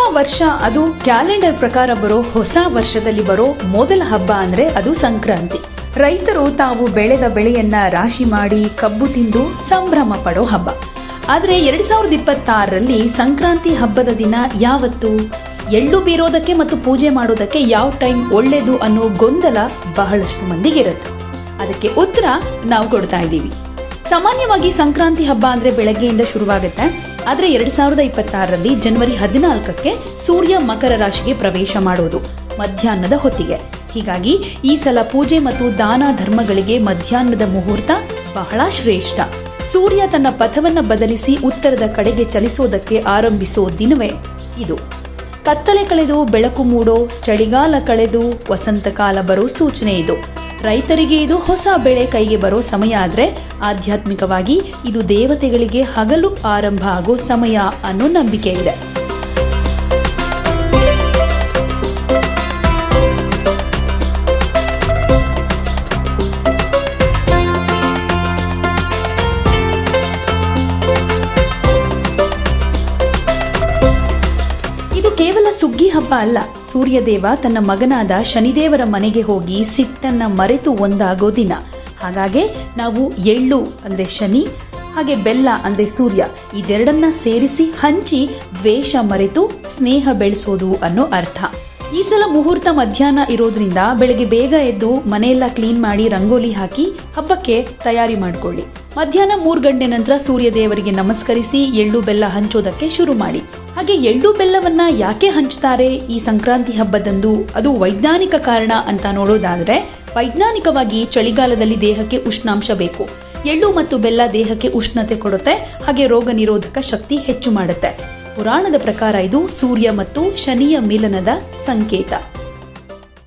ವರ್ಷ, ಅದು ಕ್ಯಾಲೆಂಡರ್ ಪ್ರಕಾರ ಬರೋ ಹೊಸ ವರ್ಷದಲ್ಲಿ ಬರೋ ಮೊದಲ ಹಬ್ಬ ಅಂದ್ರೆ ಅದು ಸಂಕ್ರಾಂತಿ. ರೈತರು ತಾವು ಬೆಳೆದ ಬೆಳೆಯನ್ನ ರಾಶಿ ಮಾಡಿ ಕಬ್ಬು ತಿಂದು ಸಂಭ್ರಮ ಪಡೋ ಹಬ್ಬ. ಆದ್ರೆ ಎರಡ್ ಸಾವಿರದ ಇಪ್ಪತ್ತಾರರಲ್ಲಿ ಸಂಕ್ರಾಂತಿ ಹಬ್ಬದ ದಿನ ಯಾವತ್ತು? ಎಳ್ಳು ಬೀರೋದಕ್ಕೆ ಮತ್ತು ಪೂಜೆ ಮಾಡೋದಕ್ಕೆ ಯಾವ ಟೈಮ್ ಒಳ್ಳೇದು ಅನ್ನೋ ಗೊಂದಲ ಬಹಳಷ್ಟು ಮಂದಿಗಿರುತ್ತೆ ಅದಕ್ಕೆ ಉತ್ತರ ನಾವು ಕೊಡ್ತಾ ಇದ್ದೀವಿ. ಸಾಮಾನ್ಯವಾಗಿ ಸಂಕ್ರಾಂತಿ ಹಬ್ಬ ಅಂದ್ರೆ ಬೆಳಗ್ಗೆಯಿಂದ ಶುರುವಾಗುತ್ತೆ. ಆದ್ರೆ ಎರಡ್ ಸಾವಿರದ ಇಪ್ಪತ್ತಾರರಲ್ಲಿ ಜನವರಿ ಹದಿನಾಲ್ಕಕ್ಕೆ ಸೂರ್ಯ ಮಕರ ರಾಶಿಗೆ ಪ್ರವೇಶ ಮಾಡುವುದು ಮಧ್ಯಾಹ್ನದ ಹೊತ್ತಿಗೆ. ಹೀಗಾಗಿ ಈ ಸಲ ಪೂಜೆ ಮತ್ತು ದಾನ ಧರ್ಮಗಳಿಗೆ ಮಧ್ಯಾಹ್ನದ ಮುಹೂರ್ತ ಬಹಳ ಶ್ರೇಷ್ಠ. ಸೂರ್ಯ ತನ್ನ ಪಥವನ್ನ ಬದಲಿಸಿ ಉತ್ತರದ ಕಡೆಗೆ ಚಲಿಸೋದಕ್ಕೆ ಆರಂಭಿಸೋ ದಿನವೇ ಇದು. ಕತ್ತಲೆ ಕಳೆದು ಬೆಳಕು ಮೂಡೋ, ಚಳಿಗಾಲ ಕಳೆದು ವಸಂತಕಾಲ ಬರೋ ಸೂಚನೆ ಇದು. ರೈತರಿಗೆ ಇದು ಹೊಸ ಬೆಳೆ ಕೈಗೆ ಬರೋ ಸಮಯ ಆದ್ರೆ ಆಧ್ಯಾತ್ಮಿಕವಾಗಿ ಇದು ದೇವತೆಗಳಿಗೆ ಹಗಲು ಆರಂಭ ಆಗೋ ಸಮಯ ಅನ್ನೋ ನಂಬಿಕೆ ಇದು. ಕೇವಲ ಸುಗ್ಗಿ ಹಬ್ಬ ಅಲ್ಲ. ಸೂರ್ಯದೇವ ತನ್ನ ಮಗನಾದ ಶನಿದೇವರ ಮನೆಗೆ ಹೋಗಿ ಸಿಟ್ಟನ್ನ ಮರೆತು ಒಂದಾಗೋ ದಿನ. ಹಾಗಾಗಿ ನಾವು ಎಳ್ಳು ಅಂದ್ರೆ ಶನಿ, ಹಾಗೆ ಬೆಲ್ಲ ಅಂದ್ರೆ ಸೂರ್ಯ ಇದೆರಡನ್ನ ಸೇರಿಸಿ ಹಂಚಿ ದ್ವೇಷ ಮರೆತು ಸ್ನೇಹ ಬೆಳೆಸೋದು ಅನ್ನೋ ಅರ್ಥ. ಈ ಸಲ ಮುಹೂರ್ತ ಮಧ್ಯಾಹ್ನ ಇರೋದ್ರಿಂದ ಬೆಳಗ್ಗೆ ಬೇಗ ಎದ್ದು ಮನೆಯೆಲ್ಲ ಕ್ಲೀನ್ ಮಾಡಿ ರಂಗೋಲಿ ಹಾಕಿ ಹಬ್ಬಕ್ಕೆ ತಯಾರಿ ಮಾಡಿಕೊಳ್ಳಿ. ಮಧ್ಯಾಹ್ನ ಮೂರು ಗಂಟೆ ನಂತರ ಸೂರ್ಯ ದೇವರಿಗೆ ನಮಸ್ಕರಿಸಿ ಎಳ್ಳು ಬೆಲ್ಲ ಹಂಚೋದಕ್ಕೆ ಶುರು ಮಾಡಿ. ಹಾಗೆ ಎಳ್ಳು ಬೆಲ್ಲವನ್ನ ಯಾಕೆ ಹಂಚ್ತಾರೆ ಈ ಸಂಕ್ರಾಂತಿ ಹಬ್ಬದಂದು ಅದು ವೈಜ್ಞಾನಿಕ ಕಾರಣ ಅಂತ ನೋಡೋದಾದ್ರೆ ವೈಜ್ಞಾನಿಕವಾಗಿ ಚಳಿಗಾಲದಲ್ಲಿ ದೇಹಕ್ಕೆ ಉಷ್ಣಾಂಶ ಬೇಕು. ಎಳ್ಳು ಮತ್ತು ಬೆಲ್ಲ ದೇಹಕ್ಕೆ ಉಷ್ಣತೆ ಕೊಡುತ್ತೆ, ಹಾಗೆ ರೋಗ ನಿರೋಧಕ ಶಕ್ತಿ ಹೆಚ್ಚು ಮಾಡುತ್ತೆ. ಪುರಾಣದ ಪ್ರಕಾರ ಇದು ಸೂರ್ಯ ಮತ್ತು ಶನಿಯ ಮಿಲನದ ಸಂಕೇತ.